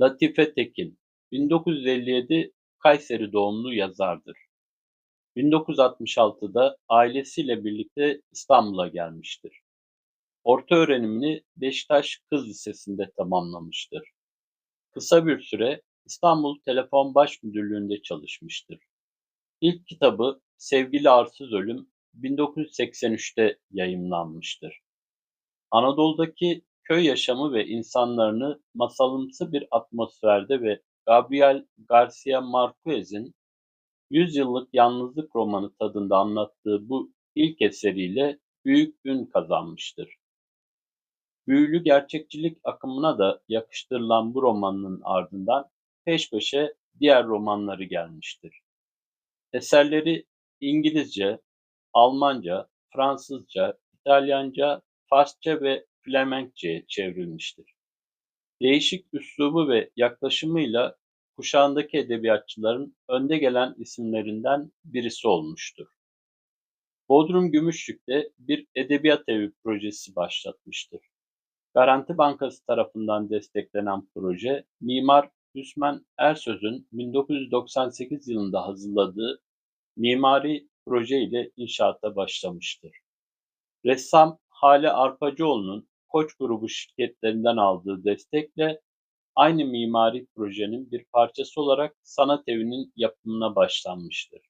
Latife Tekin, 1957 Kayseri doğumlu yazardır. 1966'da ailesiyle birlikte İstanbul'a gelmiştir. Orta öğrenimini Beşiktaş Kız Lisesi'nde tamamlamıştır. Kısa bir süre İstanbul Telefon Baş Müdürlüğü'nde çalışmıştır. İlk kitabı Sevgili Arsız Ölüm 1983'te yayımlanmıştır. Anadolu'daki köy yaşamı ve insanlarını masalımsı bir atmosferde ve Gabriel Garcia Marquez'in Yüzyıllık Yalnızlık romanı tadında anlattığı bu ilk eseriyle büyük ün kazanmıştır. Büyülü gerçekçilik akımına da yakıştırılan bu romanın ardından peş peşe diğer romanları gelmiştir. Eserleri İngilizce, Almanca, Fransızca, İtalyanca, Farsça ve Flemenkçe'ye çevrilmiştir. Değişik üslubu ve yaklaşımıyla kuşağındaki edebiyatçıların önde gelen isimlerinden birisi olmuştur. Bodrum Gümüşlük'te bir edebiyat evi projesi başlatmıştır. Garanti Bankası tarafından desteklenen proje, Mimar Hüsmen Ersöz'ün 1998 yılında hazırladığı mimari proje ile inşaata başlamıştır. Ressam Hale Arpacıoğlu'nun Koç grubu şirketlerinden aldığı destekle aynı mimari projenin bir parçası olarak sanat evinin yapımına başlanmıştır.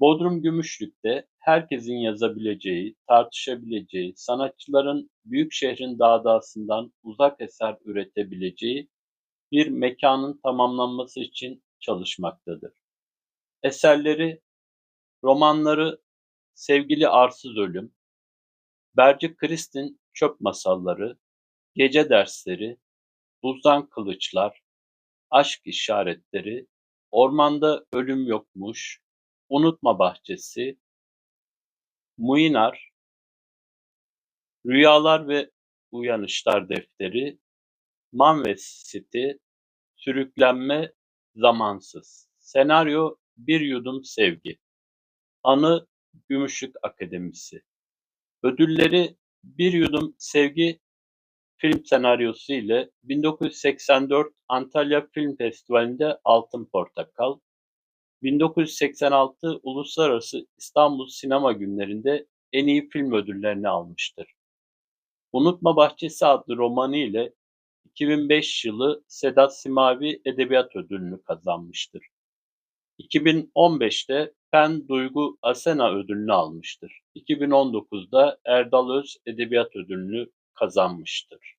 Bodrum Gümüşlük'te herkesin yazabileceği, tartışabileceği, sanatçıların büyük şehrin dağdasından uzak eser üretebileceği bir mekanın tamamlanması için çalışmaktadır. Eserleri, romanları Sevgili Arsız Ölüm, Berci Kristin Çöp Masalları, Gece Dersleri, Buzdan Kılıçlar, Aşk İşaretleri, Ormanda Ölüm Yokmuş, Unutma Bahçesi, Muinar, Rüyalar ve Uyanışlar Defteri, Manves City, Sürüklenme Zamansız, Senaryo Bir Yudum Sevgi, Anı Gümüşlük Akademisi, Ödülleri Bir Yudum Sevgi film senaryosu ile 1984 Antalya Film Festivali'nde Altın Portakal, 1986 Uluslararası İstanbul Sinema Günleri'nde en iyi film ödüllerini almıştır. Unutma Bahçesi adlı romanı ile 2005 yılı Sedat Simavi Edebiyat Ödülünü kazanmıştır. 2015'te Pen Duygu Asena ödülünü almıştır. 2019'da Erdal Öz Edebiyat Ödülünü kazanmıştır.